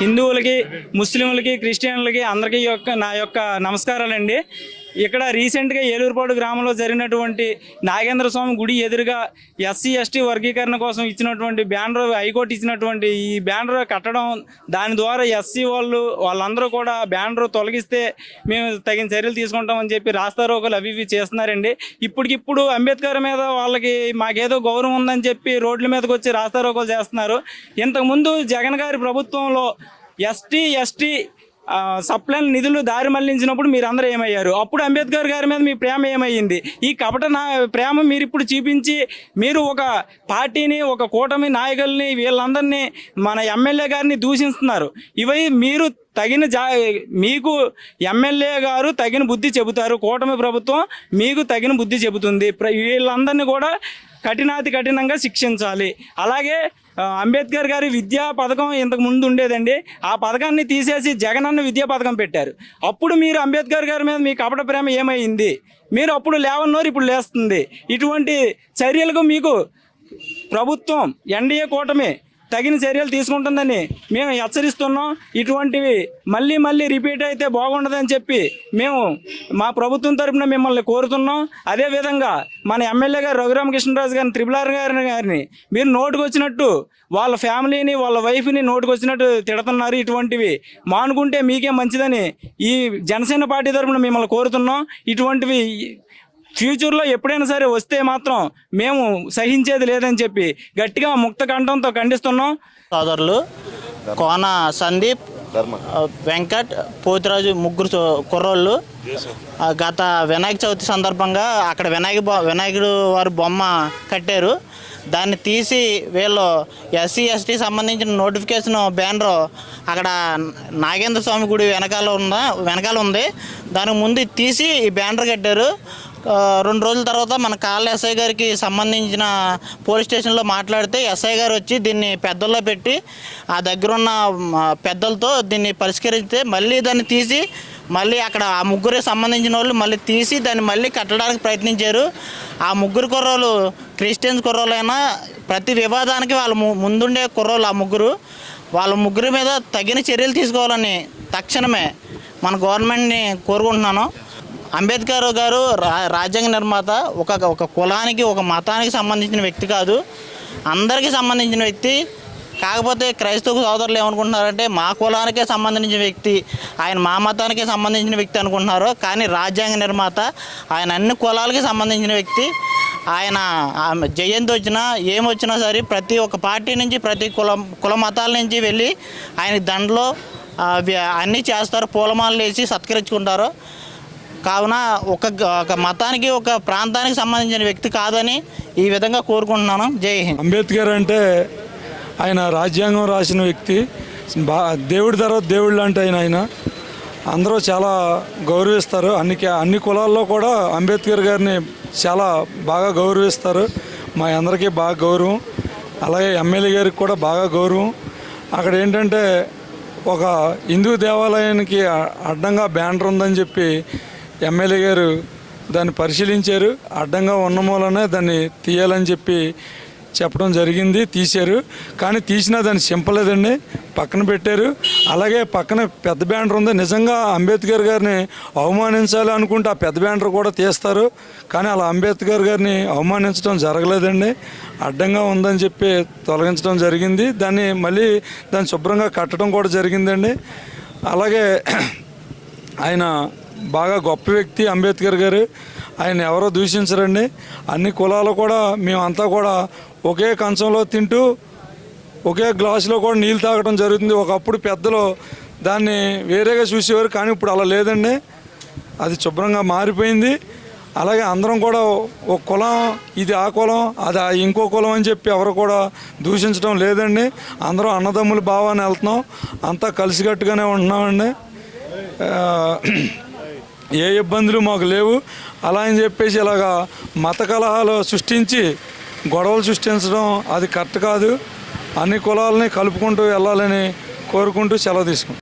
హిందువులకి ముస్లింలకి క్రిస్టియన్లకి అందరికీ యొక్క నా యొక్క నమస్కారాలండి. ఇక్కడ రీసెంట్గా ఏలూరుపాడు గ్రామంలో జరిగినటువంటి నాగేంద్ర స్వామి గుడి ఎదురుగా ఎస్సీ ఎస్టీ వర్గీకరణ కోసం ఇచ్చినటువంటి బ్యానర్ హైకోర్టు ఇచ్చినటువంటి ఈ బ్యానర్ కట్టడం దాని ద్వారా ఎస్సీ వాళ్ళు వాళ్ళందరూ కూడా బ్యానర్ తొలగిస్తే మేము తగిన చర్యలు తీసుకుంటామని చెప్పి రాస్తారోకలు అవి ఇవి చేస్తున్నారండి. ఇప్పటికిప్పుడు అంబేద్కర్ మీద వాళ్ళకి మాకేదో గౌరవం ఉందని చెప్పి రోడ్ల మీదకి వచ్చి రాస్తారోకలు చేస్తున్నారు. ఇంతకుముందు జగన్ గారి ప్రభుత్వంలో ఎస్టీ ఎస్టీ సప్లైన్ నిధులు దారి మళ్ళించినప్పుడు మీరు అందరూ ఏమయ్యారు? అప్పుడు అంబేద్కర్ గారి మీద మీ ప్రేమ ఏమయ్యింది? ఈ కపట నా ప్రేమ మీరు ఇప్పుడు చూపించి మీరు ఒక పార్టీని ఒక కూటమి నాయకుల్ని వీళ్ళందరినీ మన ఎమ్మెల్యే గారిని దూషిస్తున్నారు. ఇవి మీరు తగిన జా మీకు ఎమ్మెల్యే గారు తగిన బుద్ధి చెబుతారు. కూటమి ప్రభుత్వం మీకు తగిన బుద్ధి చెబుతుంది. ప్ర- వీళ్ళందరినీ కూడా కఠినాతి కఠినంగా శిక్షించాలి. అలాగే అంబేద్కర్ గారి విద్యా పథకం ఇంతకు ముందు ఉండేదండి. ఆ పథకాన్ని తీసేసి జగనన్న విద్యా పథకం పెట్టారు. అప్పుడు మీరు అంబేద్కర్ గారి మీద మీ కపట ప్రేమ ఏమైంది? మీరు అప్పుడు లేవన్నోరు ఇప్పుడు లేస్తుంది. ఇటువంటి చర్యలకు మీకు ప్రభుత్వం ఎన్డీఏ కూటమి తగిన చర్యలు తీసుకుంటుందని మేము హెచ్చరిస్తున్నాం. ఇటువంటివి మళ్ళీ మళ్ళీ రిపీట్ అయితే బాగుండదని చెప్పి మేము మా ప్రభుత్వం తరపున మిమ్మల్ని కోరుతున్నాం. అదేవిధంగా మన ఎమ్మెల్యే గారు రఘురామకృష్ణరాజు గారిని త్రిపుల్ గారిని గారిని మీరు నోటుకు వచ్చినట్టు వాళ్ళ ఫ్యామిలీని వాళ్ళ వైఫ్ని నోటుకు వచ్చినట్టు తిడుతున్నారు. ఇటువంటివి మానుకుంటే మీకే మంచిదని ఈ జనసేన పార్టీ తరపున మిమ్మల్ని కోరుతున్నాం. ఇటువంటివి ఫ్యూచర్లో ఎప్పుడైనా సరే వస్తే మాత్రం మేము సహించేది లేదని చెప్పి గట్టిగా ముక్త కంఠంతో ఖండిస్తున్నాం. సోదరులు కోన సందీప్ వెంకట్ పోతిరాజు ముగ్గురు కుర్రోళ్ళు గత వినాయక చవితి సందర్భంగా అక్కడ వినాయక వినాయకుడు వారి బొమ్మ కట్టారు. దాన్ని తీసి వీళ్ళు ఎస్సీ ఎస్టీ సంబంధించిన నోటిఫికేషన్ బ్యానర్ అక్కడ నాగేంద్ర స్వామి గుడి వెనకాల ఉందా వెనకాల ఉంది. దానికి ముందు తీసి ఈ బ్యానర్ కట్టారు. రెండు రోజుల తర్వాత మన కాళ్ళ ఎస్ఐ గారికి సంబంధించిన పోలీస్ స్టేషన్లో మాట్లాడితే ఎస్ఐ గారు వచ్చి దీన్ని పెద్దల్లో పెట్టి ఆ దగ్గర ఉన్న పెద్దలతో దీన్ని పరిష్కరిస్తే మళ్ళీ దాన్ని తీసి మళ్ళీ అక్కడ ఆ ముగ్గురికి సంబంధించిన వాళ్ళు మళ్ళీ తీసి దాన్ని మళ్ళీ కట్టడానికి ప్రయత్నించారు. ఆ ముగ్గురు కుర్రోళ్ళు క్రిస్టియన్స్ కుర్రోళ్ళైనా ప్రతి వివాదానికి వాళ్ళ ముందుండే కుర్రోళ్ళు ఆ ముగ్గురు. వాళ్ళ ముగ్గురి మీద తగిన చర్యలు తీసుకోవాలని తక్షణమే మన గవర్నమెంట్ని కోరుకుంటున్నాను. అంబేద్కర్ గారు రా రాజ్యాంగ నిర్మాత ఒక ఒక కులానికి ఒక మతానికి సంబంధించిన వ్యక్తి కాదు. అందరికీ సంబంధించిన వ్యక్తి. కాకపోతే క్రైస్తవ సోదరులు ఏమనుకుంటున్నారంటే మా కులానికే సంబంధించిన వ్యక్తి ఆయన మా మతానికే సంబంధించిన వ్యక్తి అనుకుంటున్నారు. కానీ రాజ్యాంగ నిర్మాత ఆయన అన్ని కులాలకి సంబంధించిన వ్యక్తి. ఆయన జయంతి వచ్చినా ఏమొచ్చినా సరే ప్రతి ఒక్క పార్టీ నుంచి ప్రతి కుల కుల మతాల నుంచి వెళ్ళి ఆయన దండలో అన్నీ చేస్తారు. పూలమాలలు వేసి సత్కరించుకుంటారు. కావున ఒక ఒక మతానికి ఒక ప్రాంతానికి సంబంధించిన వ్యక్తి కాదని ఈ విధంగా కోరుకుంటున్నాను. జై హింద్. అంబేద్కర్ అంటే ఆయన రాజ్యాంగం రాసిన వ్యక్తి. బా దేవుడి తర్వాత దేవుడు లాంటి ఆయన ఆయన. అందరూ చాలా గౌరవిస్తారు. అన్ని అన్ని కులాల్లో కూడా అంబేద్కర్ గారిని చాలా బాగా గౌరవిస్తారు. మా అందరికీ బాగా గౌరవం. అలాగే ఎమ్మెల్యే గారికి కూడా బాగా గౌరవం. అక్కడ ఏంటంటే ఒక హిందూ దేవాలయానికి అడ్డంగా బ్యానర్ ఉందని చెప్పి ఎమ్మెల్యే గారు దాన్ని పరిశీలించారు. అడ్డంగా ఉన్న మూలనే దాన్ని తీయాలని చెప్పి చెప్పడం జరిగింది తీశారు. కానీ తీసినా దాన్ని చింపలేదండి. పక్కన పెట్టారు. అలాగే పక్కన పెద్ద బ్యానర్ ఉంది. నిజంగా అంబేద్కర్ గారిని అవమానించాలి అనుకుంటే ఆ పెద్ద బ్యానర్ కూడా తీస్తారు. కానీ అలా అంబేద్కర్ గారిని అవమానించడం జరగలేదండి. అడ్డంగా ఉందని చెప్పి తొలగించడం జరిగింది. దాన్ని మళ్ళీ దాన్ని శుభ్రంగా కట్టడం కూడా జరిగిందండి. అలాగే ఆయన బాగా గొప్ప వ్యక్తి అంబేద్కర్ గారు. ఆయన ఎవరో దూషించరండి. అన్ని కులాలు కూడా మేమంతా కూడా ఒకే కంచంలో తింటూ ఒకే గ్లాసులో కూడా నీళ్ళు తాగడం జరుగుతుంది. ఒకప్పుడు పెద్దలు దాన్ని వేరేగా చూసేవారు కానీ ఇప్పుడు అలా లేదండి. అది శుభ్రంగా మారిపోయింది. అలాగే అందరం కూడా ఒక కులం ఇది ఆ కులం అది ఇంకో కులం అని చెప్పి ఎవరు కూడా దూషించడం లేదండి. అందరం అన్నదమ్ములు బావాన్ని వెళ్తున్నాం. అంతా కలిసికట్టుగానే ఉంటున్నామండి. ఏ ఇబ్బందులు మాకు లేవు. అలా అని చెప్పేసి ఇలాగా మత కలహాలు సృష్టించి గొడవలు సృష్టించడం అది కరెక్ట్ కాదు. అన్ని కులాలని కలుపుకుంటూ వెళ్ళాలని కోరుకుంటూ సెలవు తీసుకుంటాం